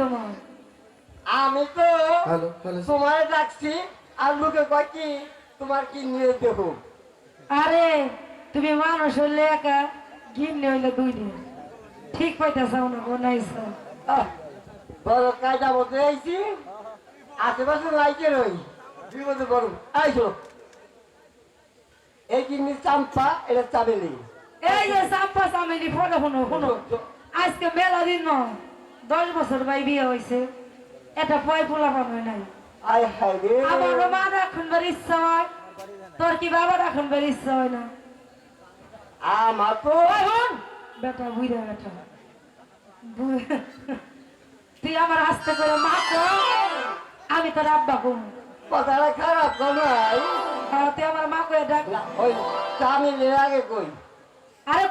তোমার? আমি তো তোমায় ডাকছি আর লোকে কয় কি তোমার কি নিয়ে দেখো আরে তুমি মানুষ হইলে একা গিন্নি হইলে দুই দিন ঠিক পাইতেছাও না বনাইছ বড় কায়দা মতো আইছি আশেপাশে লাইকে রই বিপদে বড় আইসো। এই কিনি চাম্পা এটা চাবেলি এই যে চাম্পা চামেলি ফটো শুনো শুনো। আজকে মেলা দিন নয়। দশ বছর ভাই বিয়ে হয়েছে। এটা পয় পোলা পাবে নাই। হায় আমারও মা রাখুনবার ইচ্ছা হয়। তোর কি বাবা রাখুনবার ইচ্ছা হয় না? আমার তো বেটা তুই আমার করে মা আমি তোর আব্বা কম কথাটা খারাপ কমাই তুই আমার মা কয়ে ওই আগে কই? আরে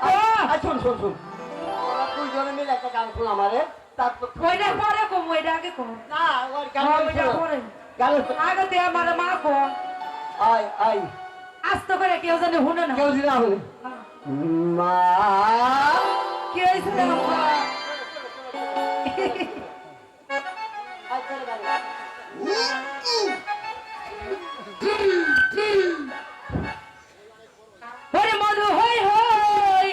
শোন শোন শোন। দুইজনে মিলে একটা গান শোন আমারে। ওইটা পরে কম ওইটা আগে কম। না ওইটা পরে। আগে তুই আমার মা কো আয় আয়। আস্তে করে কেউ জানে শুনে না। কেউ দিনা হলে মা। কি হয়েছে রে আব্বা? ওরে মধু হই হই।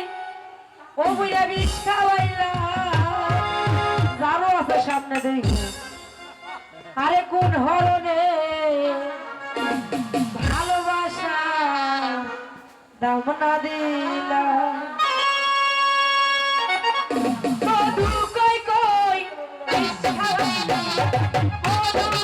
ও বুইরা বিষ খাওয়াইলা। আরে কোন হরণে ভালোবাসা দাম না দিলা। কই কই বিষ খাওয়াইলা কই কই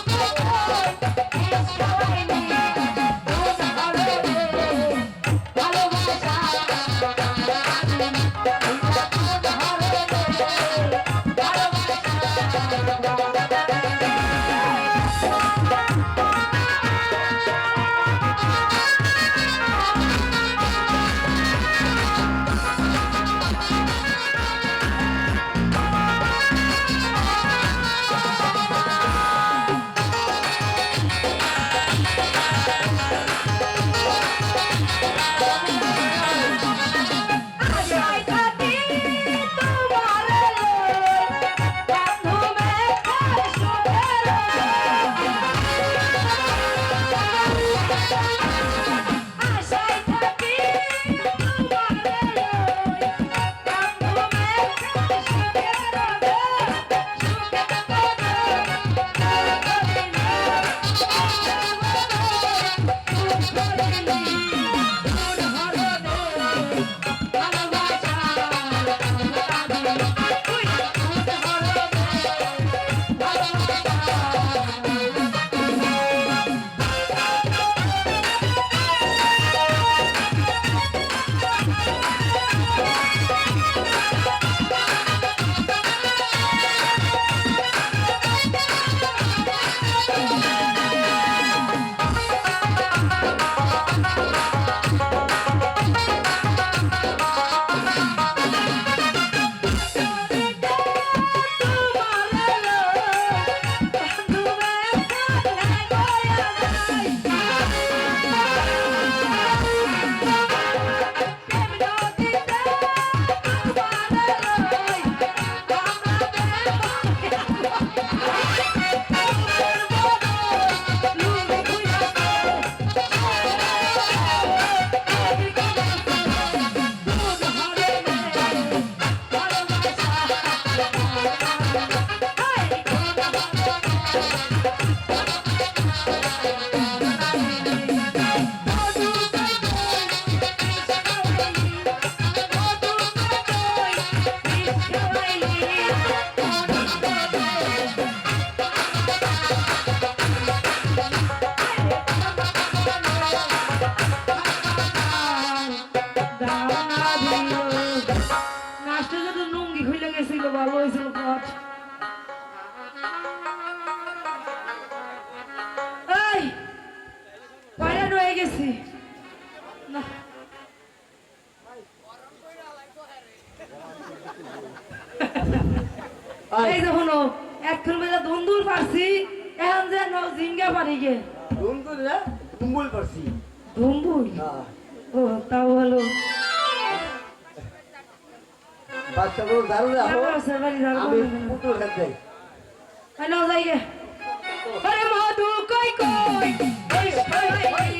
খুলে গেছিল ভালো হয়েছিল পথ এই পয়লা রয়ে গেছি। না। এই যে হলো এখন বেলা ধুন্দুল পারছি এখন যে ন জিঙ্গা পারি গে। দুমদুল না দুমবুল করছি ধুম্বুল? হ্যাঁ। ও তাও হলো। বাচ্চাগুলো দারুণ রাখো আমি পুতুল খেতে ওই নাও যাই। গে আরে মধু কই কই? মধু কই কই?